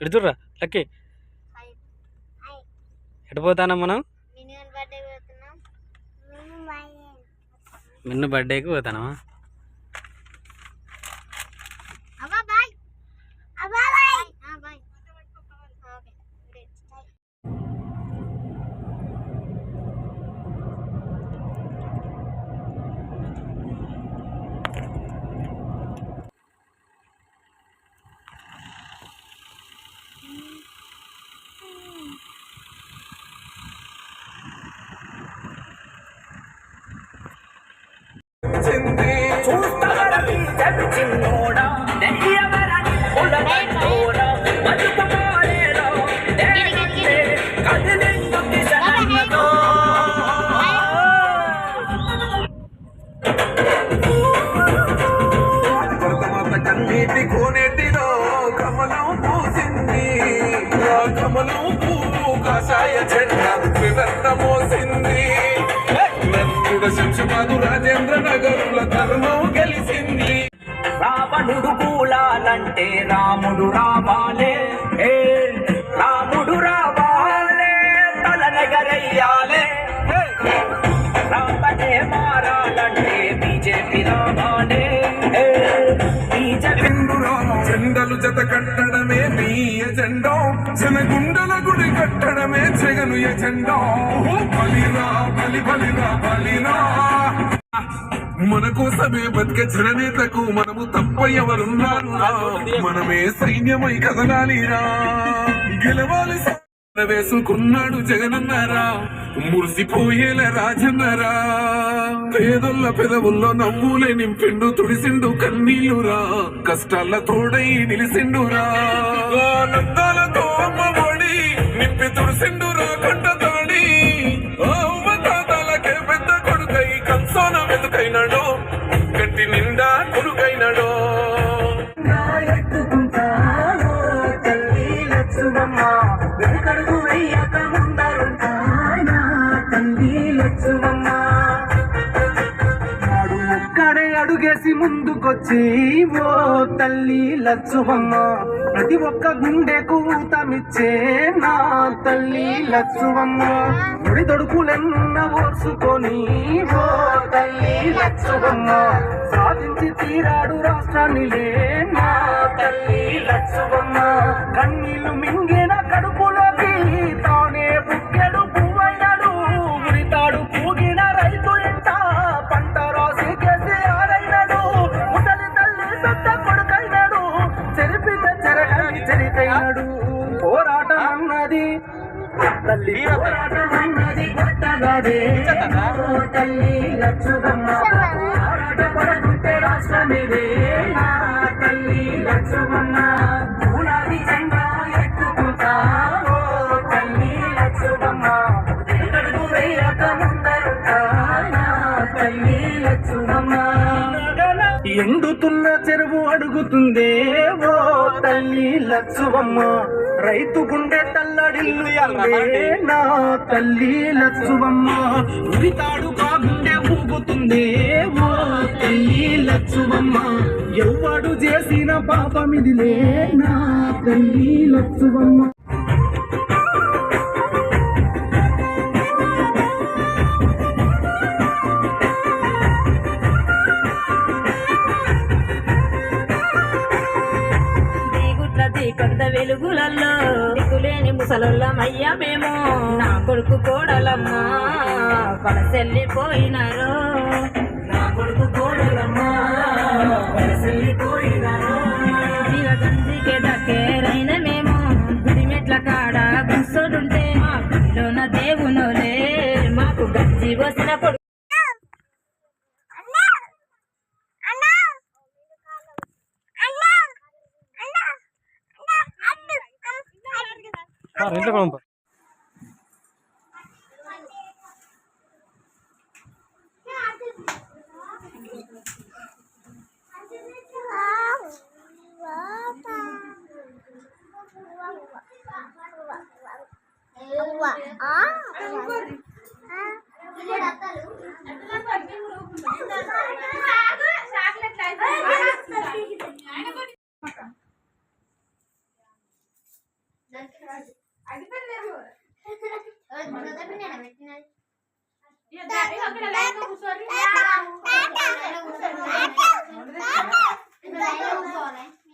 చూడరా లక్కీ. ఎటు పోతానా మనం? మిన్ను బర్త్డేకి పోతానమా? భరతమాత కన్నీటి కోనేటిలో కమలం పూసింది. ఆ కమలం పువ్వు కాషాయ మోసింది. రాజేంద్ర నగరుల ధర్మం గెలిచింది రావణుడు కూలాలంటే రాముడు రావాలే. కట్టడమే జగను బలిరా బలి బలిరా బలిరా. మన కోసమే బతికే జననేతకు మనము తప్ప ఎవరున్నారు మనమే సైన్యమై కదలాలిరా. గెలవాలి వేసుకున్నాడు జగనన్నారా. మురిసిపోయేల రాజన్నారా. పేదొల్ల పెదవుల్లో నవ్వులే నింపిండు తుడిసిండు కన్నీళ్ళురా కష్టాల తోడై నిలిసిండురా. లక్ష్మమ్మ వెనుకడుగు వెయ్యక ముందరుంటానా తల్లి లక్ష్మమ్మ. నాడు ఒక్కడే అడుగేసి ముందుకొచ్చి ఓ తల్లి లక్ష్మమ్మ ప్రతి ఒక్క గుండెకు ఊతమిచ్చే నా తల్లి లక్ష్మమ్మ. ముడి తొడుకులెన్న ఓర్చుకొని ఓ తల్లి లక్ష్మమ్మ సాధించి తీరాడు రాష్ట్రాన్ని నా తల్లి లక్ష్మమ్మ కన్నీళ్ళు మింగిన కడుపులోకి తానే బుక్కెడు పువ్వయ్యాడు ఉరితాడు పూగిన రైతు ఇంట పంట రాసి కేసీఆరైనాడు ముసలి తల్లి పెద్ద కొడుకైనాడు. చెరిపిన చెరగని చెరికైనాడు. పోరాటం అన్నది తల్లి పోరాటం అన్నది కొత్తగాదే తల్లి లక్ష్మమ్మ పోరాట పడకుంటే రాష్ట్రమిదే. నా తల్లి లక్ష్మమ్మ గులాబీ జెండా ఎక్కుకుంటా ఓ తల్లి లక్ష్మమ్మ వేయక తల్లి లక్ష్మమ్మ ఎండుతున్న చెరువు అడుగుతుందే ఓ తల్లి లచ్చువమ్మ రైతు గుండె తల్లడిల్లు నా తల్లి లచ్చువమ్మ ఉరితాడు బాగుండే ఊగుతుందే ఓ తల్లి లచ్చువమ్మ ఎవ్వడు చేసిన పాపమిదిలే లేనా? తల్లి లచ్చువమ్మ తీగుట్ల తీకొంత వెలుగులల్లో దిక్కులేని ముసలొల్లమయ్యా మేము. నా కొడుకు కోడలమ్మా వలసెళ్ళిపోయినారు నా కొడుకు జీవగంజికి దక్కేరైన మేము గుడిమెట్ల కాడ గుంసుడుంటే మా గుడిలోన దేవునులే మాకు గంజి వచ్చినప్పుడు ఇంట్లో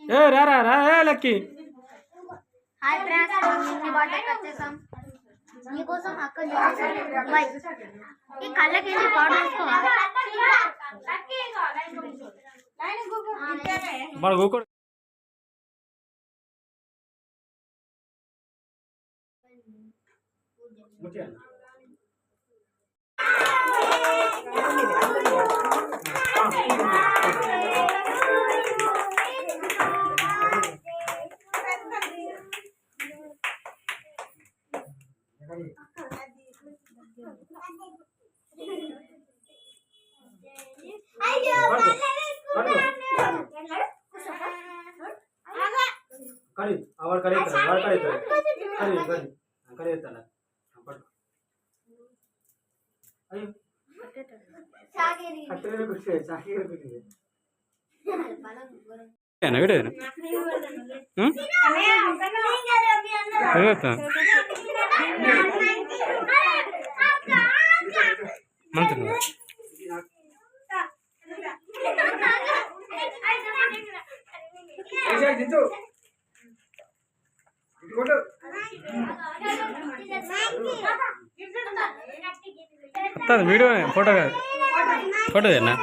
ఏ రా రా రా లక్కీ हाय फ्रेंड्स की बातें करते सम ये कोसम हक्कन जो भाई ये काला के लिए पाउडर को लाइन गोको मार गोको मुटिया కడి అవర్ కడి అవర్ కడి కడి కడి కడి ఎత్తాల పట్టు అయ్యో కట్టెలు కుట్టే చాకీలు మంచి వీడియో ఫోటో కాదు. ఫోటో ఏనా